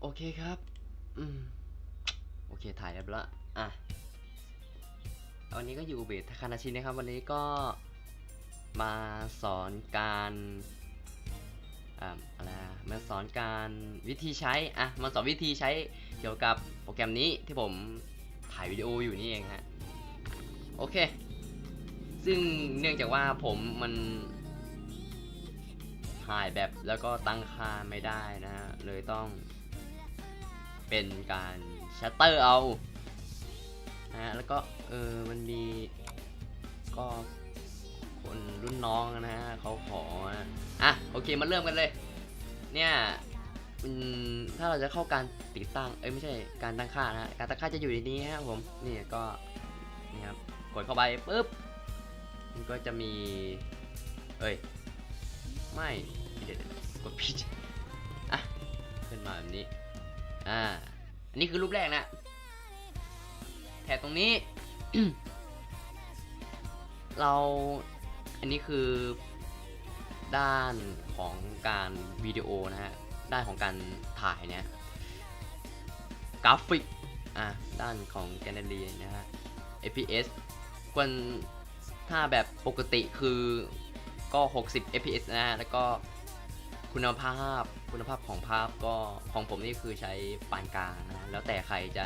โอเคครับ อืม โอเค ถ่ายเรียบร้อยอะ วันนี้ก็อยู่เบสทาคานาชินะครับ วันนี้ก็มาสอนการอ่าอะไรมาสอนการวิธีใช้ อะ มาสอนวิธีใช้เกี่ยวกับโปรแกรมนี้ที่ผมถ่ายวิดีโออยู่นี่เองฮะ โอเค ซึ่งเนื่องจากว่าผมมันถ่ายแบบแล้วก็ตั้งค่าไม่ได้นะฮะ เลยต้อง เป็นการชัตเตอร์เอานะฮะแล้วก็เออมันมีก็คนรุ่นน้องนะฮะเขาขออะโอเคมาเริ่มกันเลย เนี่ยถ้าเราจะเข้าการติดตั้งเอ้ยไม่ใช่การตั้งค่านะฮะการตั้งค่าจะอยู่ในนี้ฮะผมนี่ก็นี่ครับกดเข้าไปปุ๊บมันก็จะมีเอ้ยไม่เดี๋ยวกดผิดอะขึ้นมาแบบนี้ อ่าอันนี้คือรูปแรกนะแถบตรงนี้ เราอันนี้คือด้านของการวิดีโอนะฮะ ด้านของการถ่ายเนี่ย กราฟิก อะ ด้านของแกลเนรีนะฮะ FPS ควรถ้าแบบปกติคือก็ 60 fps นะฮะแล้วก็คุณภาพ คุณภาพของภาพก็ของผมนี่คือใช้ปานกลางนะแล้วแต่ใครจะ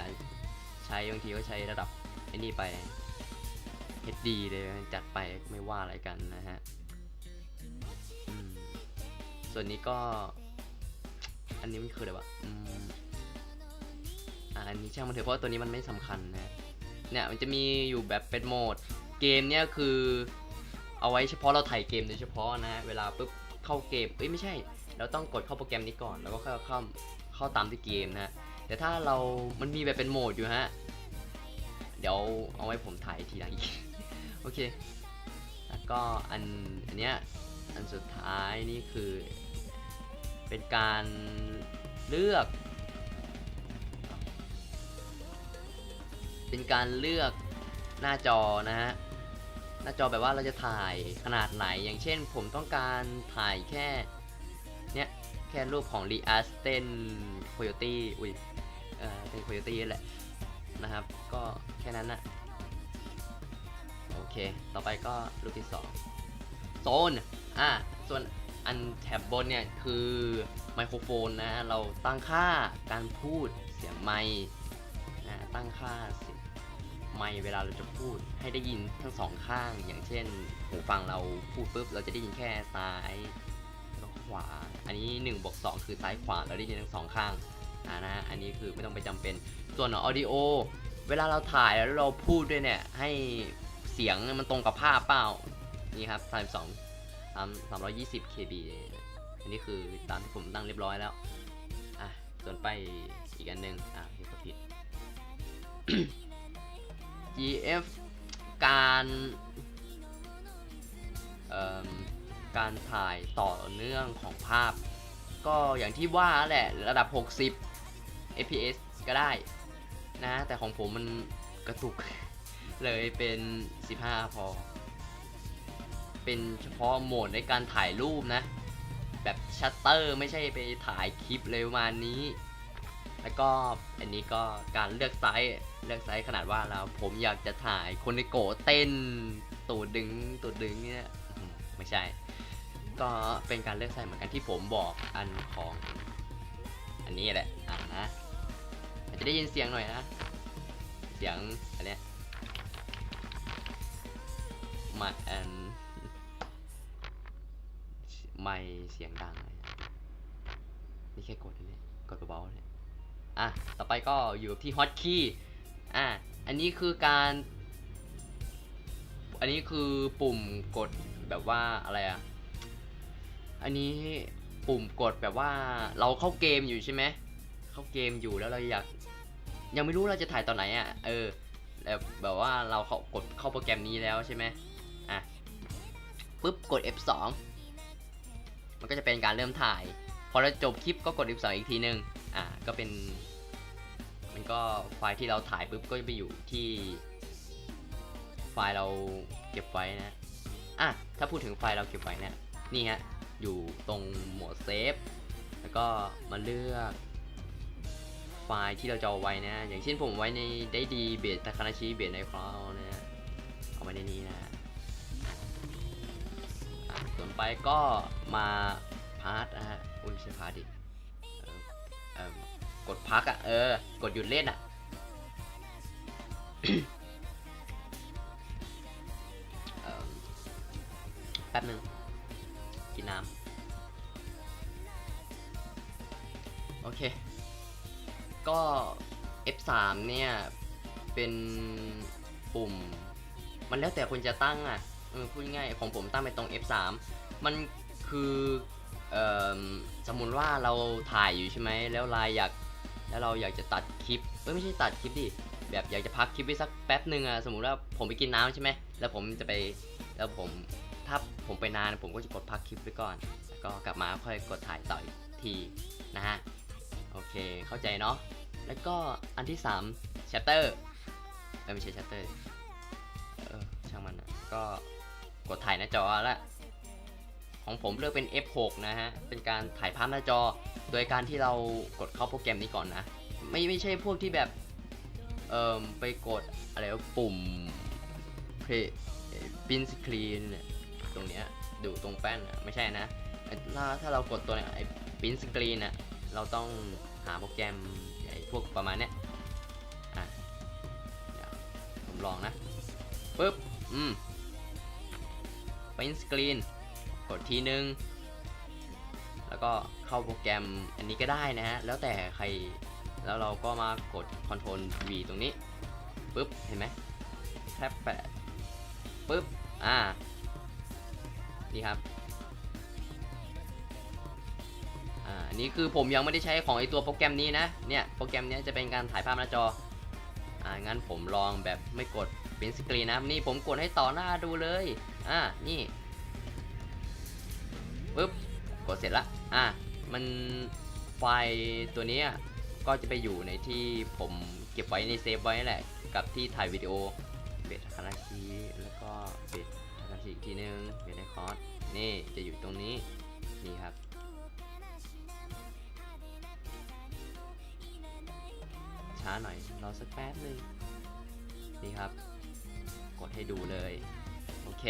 ใช้บางทีก็ใช้ระดับไอ้นี่ไป HD เลยจัดไปไม่ว่าอะไรกันนะฮะส่วนนี้ก็ อันนี้มันคืออะไรวะอืมอ่าอันนี้ช่างมันเถอะเพราะตัวนี้มันไม่สำคัญนะเนี่ยมันจะมีอยู่แบบเป็นโหมด เกมเนี่ยคือ เอาไว้เฉพาะเราถ่ายเกมโดยเฉพาะนะฮะเวลาปุ๊บเข้าเกมเอ้ยไม่ใช่ เราต้องกดเข้าโปรแกรมนี้ก่อนแล้วก็เข้าเข้าเข้าตามที่เกมนะฮะแต่ถ้าเรา มันมีแบบเป็นโหมดอยู่ฮะ เดี๋ยวเอาไว้ผมถ่ายทีหลังอีก โอเค แล้วก็อันอันเนี้ย อันสุดท้ายนี่คือ เป็นการเลือก เป็นการเลือกหน้าจอนะฮะ หน้าจอแบบว่าเราจะถ่ายขนาดไหน อย่างเช่นผมต้องการถ่ายแค่ แค่รูปของ r e a s เต้น Coyote อุ้ยเออเป็น Coyote แหละนะครับ ก็แค่นั้นนะโอเค ต่อไปก็รูปที่2โซนอะส่วนอันแถบบนเนี่ยคือไมโครโฟนนะ เราตั้งค่าการพูดเสียงไมค์นะตั้งค่าเสียงไมค์เวลาเราจะพูดให้ได้ยินทั้งสองข้าง อย่างเช่นหูฟังเราพูดปุ๊บเราจะได้ยินแค่ซ้าย ขวา อันนี้1บวก2คือซ้ายขวาเราได้ยินทั้งสองข้างอ่านะอันนี้คือไม่ต้องไปจำเป็น ส่วนออดิโอ เวลาเราถ่ายแล้วเราพูดด้วยเนี่ย ให้เสียงมันตรงกับภาพเปล่า นี่ครับ32 320 kb อันนี้คือตามที่ผมตั้งเรียบร้อยแล้ว อะ ส่วนไปอีกอันหนึ่งอะนี่ผิด GF การ เอ่อ การถ่ายต่อเนื่องของภาพ ก็อย่างที่ว่าแหละระดับ 60 fps ก็ได้นะ แต่ของผมมันกระตุก เลยเป็น 15 พอ เป็นเฉพาะโหมดในการถ่ายรูปนะ แบบชัตเตอร์ไม่ใช่ไปถ่ายคลิปเลยประมาณนี้ แล้วก็อันนี้ก็การเลือกไซส์เลือกไซส์ขนาดว่าเราผมอยากจะถ่ายคนในโกเต้นตูดดึงตูดดึงเนี่ยไม่ใช่ ก็เป็นการเลือกไส์เหมือนกันที่ผมบอกอันของ อันนี้แหละอ่านะอาจจะได้ยินเสียงหน่อยนะ เสียงอันเนี้ยมาอันไม่เสียงดังเลยนะนี่แค่กดนะเนี่ยกดเบาๆเนี่ยอะ ต่อไปก็อยู่ที่ฮอตคีย์อะ อันนี้คือการ อันนี้คือปุ่มกดแบบว่าอะไรอะ อันนี้ปุ่มกดแบบว่าเราเข้าเกมอยู่ใช่ไหมเข้าเกมอยู่แล้วเราอยากยังไม่รู้เราจะถ่ายตอนไหนอะ เออแบบแบบว่าเราเขากดเข้าโปรแกรมนี้แล้วใช่ไหมอะปุ๊บกด F2 มันก็จะเป็นการเริ่มถ่าย พอเราจบคลิปก็กด F2 อีกทีนึง อ่าก็เป็น มันก็ไฟล์ที่เราถ่ายปุ๊บก็จะไปอยู่ที่ไฟล์เราเก็บไว้นะ อะถ้าพูดถึงไฟล์เราเก็บไว้เนี่ยนี่ฮะ อยู่ตรงโหมดเซฟแล้วก็มาเลือกไฟล์ที่เราจะเอาไว้นะ อย่างเช่นผมไว้ในได้ดีเบสตะคานาชิเบสในคลาวนะ เอาไว้ในนี้นะส่วนไปก็มาพาร์ทนะฮะอุ้ยใช่พาร์ทดิเออเอิ่มกดพักอะ เออ กดหยุดเล่นอะเอิ่มแป๊บหนึ่ง นน้ำโอเค ก็ F3 เนี่ย เป็นปุ่ม มันแล้วแต่คนจะตั้งอะเออพูดง่ายของผมตั้งไปตรง F3 มันคืออสมมุติว่าเราถ่ายอยู่ใช่ไหมแล้วเราอยากแล้วเราอยากจะตัดคลิปเอ้ยไม่ใช่ตัดคลิปดิแบบอยากจะพักคลิปไว้สักแป๊บหนึ่งอะสมมุติว่าผมไปกินน้ำใช่ไหมแล้วผมจะไปแล้วผม ผมไปนานผมก็จะกดพักคลิปไว้ก่อน แล้วก็กลับมาค่อยกดถ่ายต่ออีกทีนะฮะ โอเคเข้าใจเนาะ แล้วก็อันที่3 shutter เออไม่ใช่ shutter เออช่างมันนะก็กดถ่ายหน้าจอละของผมเลือกเป็น F6 นะฮะ เป็นการถ่ายภาพหน้าจอ โดยการที่เรากดเข้าโปรแกรมนี้ก่อนนะ ไม่ไม่ใช่พวกที่แบบ เอ่อไปกดอะไรปุ่ม play ปินสกรีนเนี่ย ตรงเนี้ยดูตรงแป้นไม่ใช่นะถ้าถ้าเรากดตัวเนี้ยไอ้ปินสกรีนอะเราต้องหาโปรแกรมไอ้พวกประมาณเนี้ยอะเดี๋ยวผมลองนะปึ๊บอืมปิ้นสกรีนกดทีนึง แล้วก็เข้าโปรแกรมอันนี้ก็ได้นะฮะแล้วแต่ใครแล้วเราก็มากด Ctrl V ตรงนี้ปึ๊บเห็นไหมแท็บแปะปึ๊บอ่า นี่ครับอ่านี่คือผมยังไม่ได้ใช้ของไอตัวโปรแกรมนี้นะเนี่ยโปรแกรมนี้จะเป็นการถ่ายภาพหน้าจออ่างั้นผมลองแบบไม่กดเป็นสกรีนนะนี่ผมกดให้ต่อหน้าดูเลยอ่านี่ปึ๊บกดเสร็จละอะมันไฟล์ตัวนี้ก็จะไปอยู่ในที่ผมเก็บไว้ในเซฟไว้นั่นแหละ กับที่ถ่ายวิดีโอเบสคาราชิแล้วก็เบสคาชิอีกทีนึงเบสไอคอร์ดนี่จะอยู่ตรงนี้ นี่ครับ ช้าหน่อย รอสักแป๊บนึง นี่ครับ กดให้ดูเลย โอเค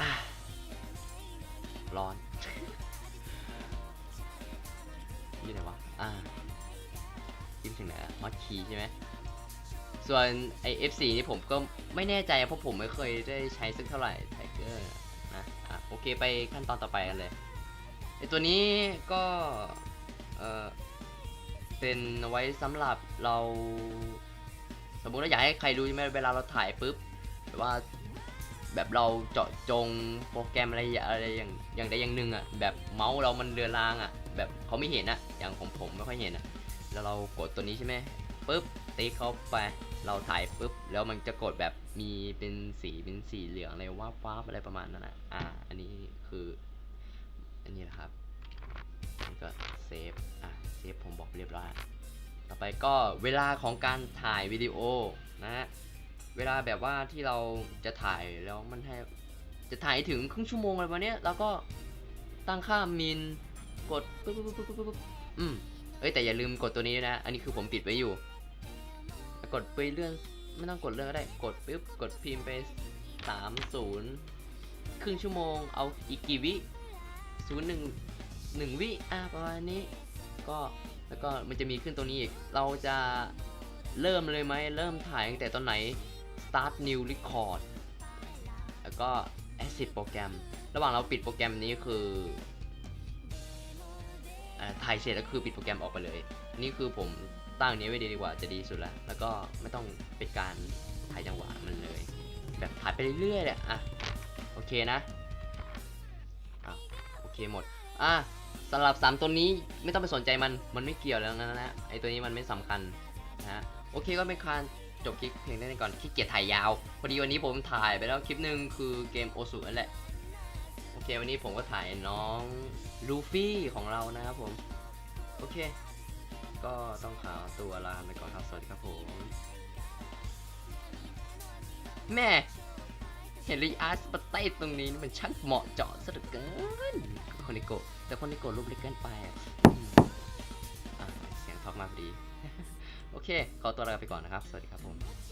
อะร้อนยู่ไหนวะ อ่าจิ้มถึงไหนอะมอดคีใช่ไหม ส่วนไอ F4 นี่ผมก็ไม่แน่ใจเพราะผมไม่เคยได้ใช้สักเท่าไหร่ไทเกอร์นะอะโอเคไปขั้นตอนต่อไปกันเลยไอตัวนี้ก็เออเป็นไว้สำหรับเรา สมมุติว่าอยากให้ใครรู้ใช่ไหมเวลาเราถ่ายปุ๊บแบบว่าแบบเราเจาะจงโปรแกรมอะไรอย่างอะไรอย่างอย่างใดอย่างหนึ่งอะแบบเมาส์เรามันเรือนรางอะแบบเขาไม่เห็นอะอย่างของผมไม่ค่อยเห็นอะแล้วเรากดตัวนี้ใช่ไหมปุ๊บติ๊กเข้าไป เราถ่ายปุ๊บแล้วมันจะกดแบบมีเป็นสีเป็นสีเหลืองอะไรว่าฟ้าบอะไรประมาณนั้นอะอ่า อันนี้คือ อันนี้นะครับก็เซฟอะเซฟผมบอกเรียบร้อยแล้วต่อไปก็เวลาของการถ่ายวิดีโอนะฮะเวลาแบบว่าที่เราจะถ่ายแล้วมันให้จะถ่ายถึงครึ่งชั่วโมงอะไรประมาณเนี้ยเราก็ตั้งค่ามินกดปุ๊บปุ๊บปุ๊บปุ๊บปุ๊บอืมเอ้ยแต่อย่าลืมกดตัวนี้นะ อันนี้คือผมปิดไว้อยู่ กดไปเลื่อนไม่ต้องกดเลื่อนก็ได้กดปุ๊บกดพิมพ์ไปสามศูนย์ครึ่งชั่วโมงเอาอีกกี่วิศูนย์หนึ่งหนึ่งวิอะประมาณนี้ ก็แล้วก็มันจะมีขึ้นตรงนี้อีก เราจะเริ่มเลยไหมเริ่มถ่ายตั้งแต่ตอนไหน start new record แล้วก็ exit โปรแกรม ระหว่างเราปิดโปรแกรมนี้คืออถ่ายเสร็จแล้วคือปิดโปรแกรมออกไปเลย นี่คือผม ตั้งนี้ไว้ดีดีกว่าจะดีสุดแล้ว แล้วก็ไม่ต้องเป็นการถ่ายจังหวะมันเลย แบบถ่ายไปเรื่อยๆเลยอะโอเคนะอะโอเคหมดอะสำหรับ 3 ตัวนี้ไม่ต้องไปสนใจมันมันไม่เกี่ยวแล้วนะนะไอตัวนี้มันไม่สำคัญนะฮะโอเคก็ไม่คานจบคลิปเพียงเท่านี้ก่อนขี้เกียจถ่ายยาวพอดีวันนี้ผมถ่ายไปแล้วคลิปหนึ่งคือเกมโอสุนั่นแหละโอเควันนี้ผมก็ถ่ายน้องลูฟี่ของเรานะครับผม โอเค ก็ต้องขอตัวลาไปก่อนครับ สวัสดีครับผม แม่เห็นรีอาร์สปเตตรงนี้นี่มันช่างเหมาะเจาะซะเหลือเกินคนนิโกแต่คนนิโกรูปเล็กเกินไปอะเสียงทอกมากดี โอเค ขอตัวลาไปก่อนนะครับ สวัสดีครับผม